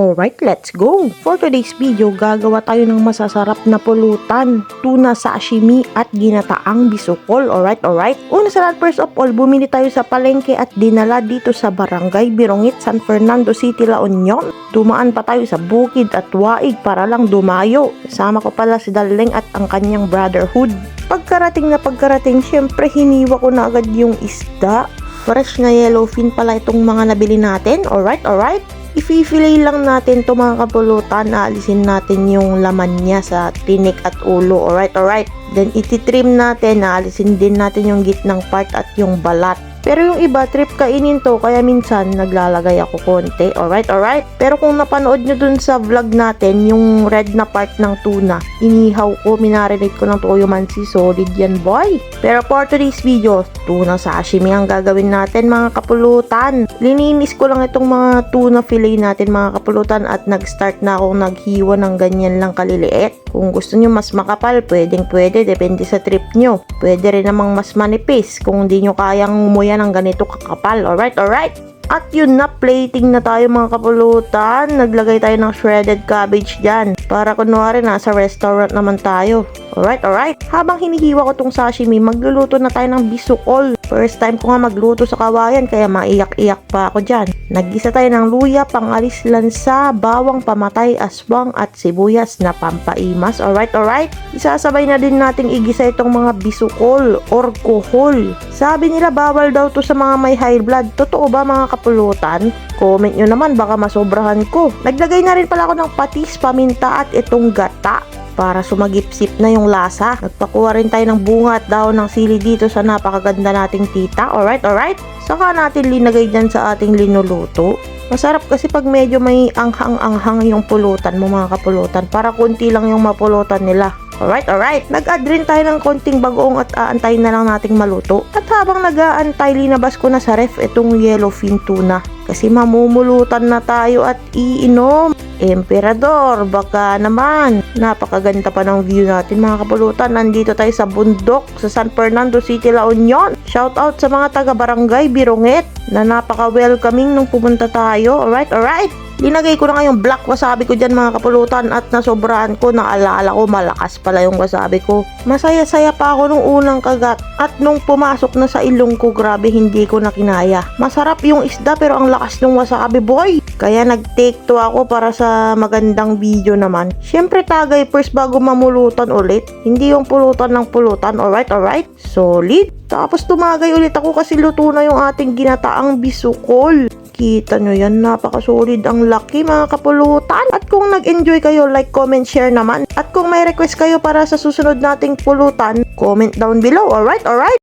Alright, let's go! For today's video, gagawa tayo ng masasarap na pulutan, tuna sashimi at ginataang bisukol. Alright, alright? Una sa lahat, first of all, bumili tayo sa palengke at dinala dito sa Barangay Birongit, San Fernando City, La Union. Dumaan pa tayo sa bukid at waig para lang dumayo. Kasama ko pala si Daleng at ang kanyang brotherhood. Pagkarating na pagkarating, syempre hiniwa ko na agad yung isda. Fresh na yellowfin pala itong mga nabili natin. Alright, alright? I-fillet lang natin to mga kapulutan. Aalisin natin yung laman niya sa tinik at ulo. Alright, alright. Then ititrim natin. Aalisin din natin yung gitnang part at yung balat. Pero yung iba, trip kainin to, kaya minsan naglalagay ako konti. Alright, alright. Pero kung napanood nyo dun sa vlog natin, yung red na part ng tuna, inihaw ko, minarinate ko ng toyo mansi, solid yan boy. Pero for today's video, tuna sashimi ang gagawin natin mga kapulutan. Lininis ko lang itong mga tuna fillet natin mga kapulutan at nag-start na akong naghiwa ng ganyan lang kaliliit. Kung gusto nyo mas makapal, pwedeng pwede, depende sa trip nyo. Pwede rin namang mas manipis kung hindi nyo kayang umuya ng ganito kakapal. Alright, alright. At yun na, plating na tayo mga kapulutan. Naglagay tayo ng shredded cabbage dyan. Para kunwari nasa restaurant naman tayo. Alright, alright. Habang hinihiwa ko tong sashimi, magluluto na tayo ng bisukol. First time ko nga magluto sa kawayan, kaya maiyak-iyak pa ako dyan. Nagisa tayo ng luya, pangalis lansa, bawang pamatay, aswang at sibuyas na pampaimas. Alright, alright. Isasabay na din nating igisa itong mga bisukol or kohol. Sabi nila bawal daw to sa mga may high blood. Totoo ba mga kapulutan? Comment nyo naman baka masobrahan ko. Naglagay na rin pala ako ng patis, paminta at itong gata para sumagipsip na yung lasa. Nagpakuha rin tayo ng bunga at daon ng sili dito sa napakaganda nating tita. Alright, alright? Saka natin linagay dyan sa ating linuluto. Masarap kasi pag medyo may anghang-anghang yung pulutan mo mga kapulutan para kunti lang yung mapulutan nila. Alright, alright. Nag-add rin tayo ng konting bagoong at aantayin na lang nating maluto. At habang nag-aantay, linabas ko na sa ref itong yellowfin tuna. Kasi mamumulutan na tayo at iinom. Emperador, baka naman. Napakaganda pa ng view natin mga kapulutan. Nandito tayo sa bundok sa San Fernando City, La Union. Shout out sa mga taga Barangay Birongit na napaka-welcoming nung pumunta tayo. Alright, alright. Linagay ko na nga yung black wasabi ko dyan mga kapulutan at nasobrahan ko, naalala ko malakas pala yung wasabi ko. Masaya-saya pa ako nung unang kagat at nung pumasok na sa ilong ko, grabe hindi ko na kinaya. Masarap yung isda pero ang lakas ng wasabi boy. Kaya nag-take to ako para sa magandang video naman. Siyempre tagay first bago mamulutan ulit. Hindi yung pulutan ng pulutan. Alright, alright. Solid. Tapos tumagay ulit ako kasi luto na yung ating ginataang bisukol. Kita nyo yan, napaka-solid ang laki mga kapulutan. At kung nag-enjoy kayo, like, comment, share naman. At kung may request kayo para sa susunod nating pulutan, comment down below. Alright, alright?